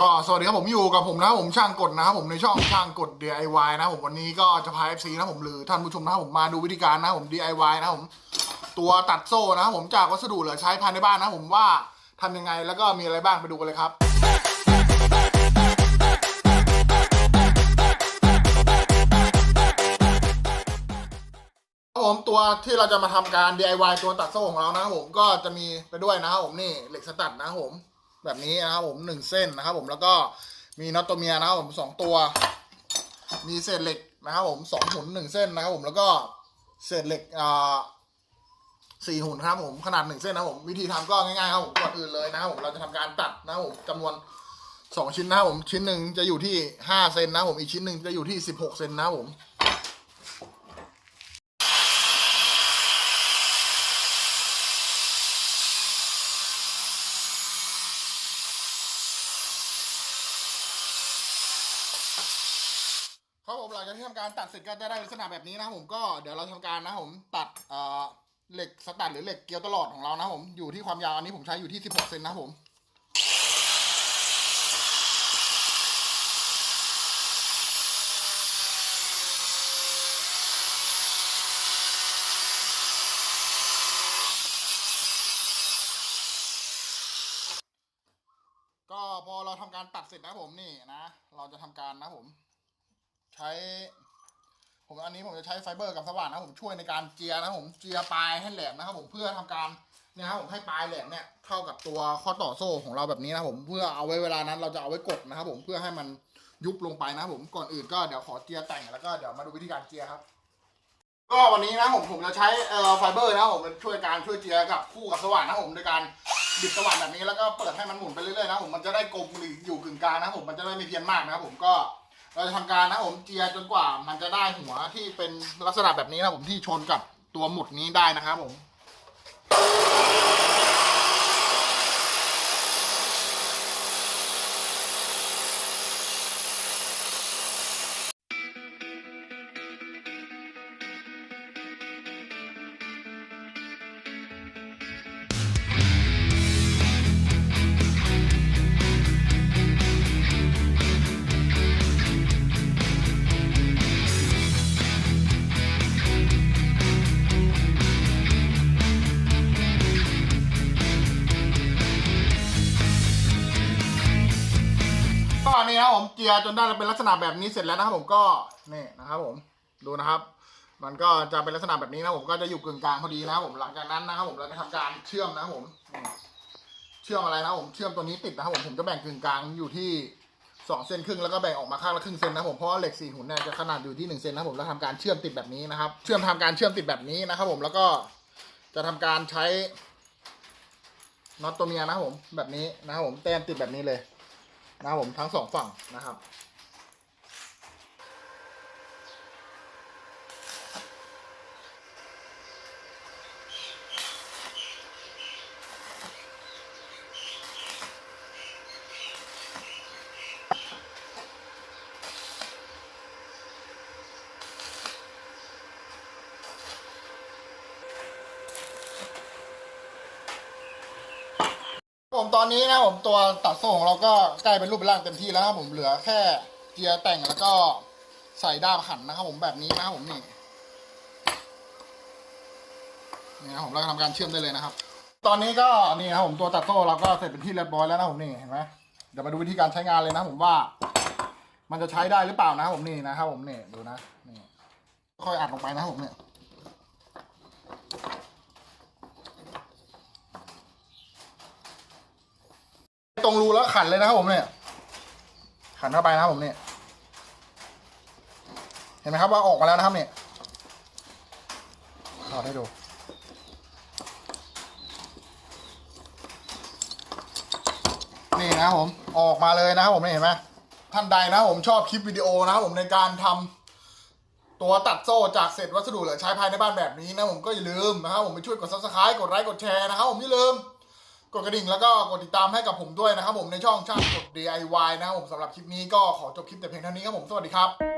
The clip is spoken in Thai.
ก็สวัสดีครับผมอยู่กับผมนะครับผมช่างกดนะครับผมในช่องช่างกด DIY นะครับผมวันนี้ก็จะพา FC นะครับผมหรือท่านผู้ชมนะครับผมมาดูวิธีการนะครับผม DIY นะครับผมตัวตัดโซ่นะครับผมจากวัสดุเหลือใช้ภายในบ้านนะครับผมว่าทำยังไงแล้วก็มีอะไรบ้างไปดูกันเลยครับผมตัวที่เราจะมาทำการ DIY ตัวตัดโซ่ของเรานะครับผมก็จะมีไปด้วยนะครับผมนี่เหล็กสตัดนะครับผม แบบนี้นะครับผมหนึ่งเส้นนะครับผมแล้วก็มีน็อตตัวเมียนะครับผมสองตัว มีเศษเหล็กนะครับผมสองหุ่นหนึ่งเส้นนะครับผมแล้วก็เศษเหล็กอ่าสี่หุ่นครับผมขนาดหนึ่งเส้นนะครับผมวิธีทำก็ง่ายๆครับผมก่อนอื่นเลยนะครับผมเราจะทำการตัดนะครับผมจำนวนสองชิ้นนะครับผมชิ้นหนึ่งจะอยู่ที่ห้าเซนนะครับผมอีกชิ้นหนึ่งจะอยู่ที่สิบหกเซนนะครับผม ครับผมหลังจากที่ทำการตัดเสร็จก็จะได้ลักษณะแบบนี้นะครับผมก็เดี๋ยวเราทำการนะผมตัดเอ่อเหล็กสตัดหรือเหล็กเกลียวตลอดของเรานะผมอยู่ที่ความยาวอันนี้ผมใช้อยู่ที่ 16 เซนนะผมก็พอเราทำการตัดเสร็จนะผมนี่นะ เราจะทำการนะผม ใช้ ผมอันนี้ผมจะใช้ไฟเบอร์กับสว่านนะผมช่วยในการเจียนะผมเจียปลายให้แหลมนะครับ ผมเพื่อทำการเนี่ยครับผมให้ปลายแหลมเนี่ยเข้ากับตัวข้อต่อโซ่ของเราแบบนี้นะผมเพื่อเอาไว้เวลานั้นเราจะเอาไว้กดนะครับ ผมเพื่อให้มันยุบลงไปนะผมก่อนอื่นก็เดี๋ยวขอเจียแต่งแล้วก็เดี๋ยวมาดูวิธีการเจียครับ ก็วันนี้นะผมผมจะใช้เอ่อไฟเบอร์นะผมช่วยการช่วยเจียกับคู่กับสว่านนะผมโดยการบิดสว่านแบบนี้แล้วก็เปิดให้มันหมุนไปเรื่อยๆนะผมมันจะได้กลมหรืออยู่กึ่งกลางนะผมมันจะได้ไม่เพี้ยนมากนะครับผมก็ เราจะทำการนะผมเจียจนกว่า มันจะได้หัวที่เป็นลักษณะแบบนี้นะผมที่ชนกับตัวหมุดนี้ได้นะครับผม นี้นะผมเจียจนได้เป็นลักษณะแบบนี้เสร็จแล้วนะครับผมก็นี่นะครับผมดูนะครับ มันก็จะเป็นลักษณะแบบนี้นะผมก็จะอยู่กึ่งกลางพอดีนะครับผมหลังจากนั้นนะครับผมเราจะทำการเชื่อมนะครับผมเชื่อมอะไรนะผมเชื่อมตัวนี้ติดนะครับผมผมจะแบ่งกึ่งกลางอยู่ที่สองเซนครึ่งแล้วก็แบ่งออกมาข้างละครึ่งเซนนะครับผมเพราะว่าเหล็กสี่หุ่นเนี่ยจะขนาดอยู่ที่หนึ่งเซนนะครับผมแล้วทำการเชื่อมติดแบบนี้นะครับ เชื่อมทำการเชื่อมติดแบบนี้นะครับผมแล้วก็จะทำการใช้น็อตตัวเมียนะครับผมแบบนี้นะครับผมแต้มติดแบบนี้เลย นะครับผมทั้งสองฝั่งนะครับ ตอนนี้นะผมตัวตัดโซ่ของเราก็ใกล้เป็นรูปเป็นร่างเต็มที่แล้วครับผมเหลือแค่เกียร์แต่งแล้วก็ใส่ด้ามขันนะครับผมแบบนี้นะครับผมนี่นี่นะผมเราจะทำการเชื่อมได้เลยนะครับ ตอนนี้ก็นี่นะครับผมตัวตัดโซ่เราก็เสร็จเป็นที่เรียบร้อยแล้วนะผมนี่เห็นไหมเดี๋ยวมาดูวิธีการใช้งานเลยนะผมว่า มันจะใช้ได้หรือเปล่านะครับผมนี่นะครับผมนี่ดูนะนี่ค่อยอัดลงไปนะครับผมเนี่ย ตรงรูแล้วขันเลยนะครับผมเนี่ย ขันเข้าไปนะครับผมเนี่ย เห็นไหมครับว่าออกมาแล้วนะครับเนี่ยถอดให้ดูนี่นะครับผมออกมาเลยนะครับผมนี่เห็นไหมท่านใดนะผมชอบคลิปวิดีโอนะครับผมในการทำตัวตัดโซ่จากเศษวัสดุเหลือใช้ภายในบ้านแบบนี้นะผมก็อย่าลืมนะครับผมไปช่วยกด subscribe กดไลค์กดแชร์นะครับผมอย่าลืม ดกระดิ่งแล้วก็กดติดตามให้กับผมด้วยนะครับผมในช่องช่างกด DIY นะครับผมสำหรับคลิปนี้ก็ขอจบคลิปแต่เพียงเท่านี้ครับผมสวัสดีครับ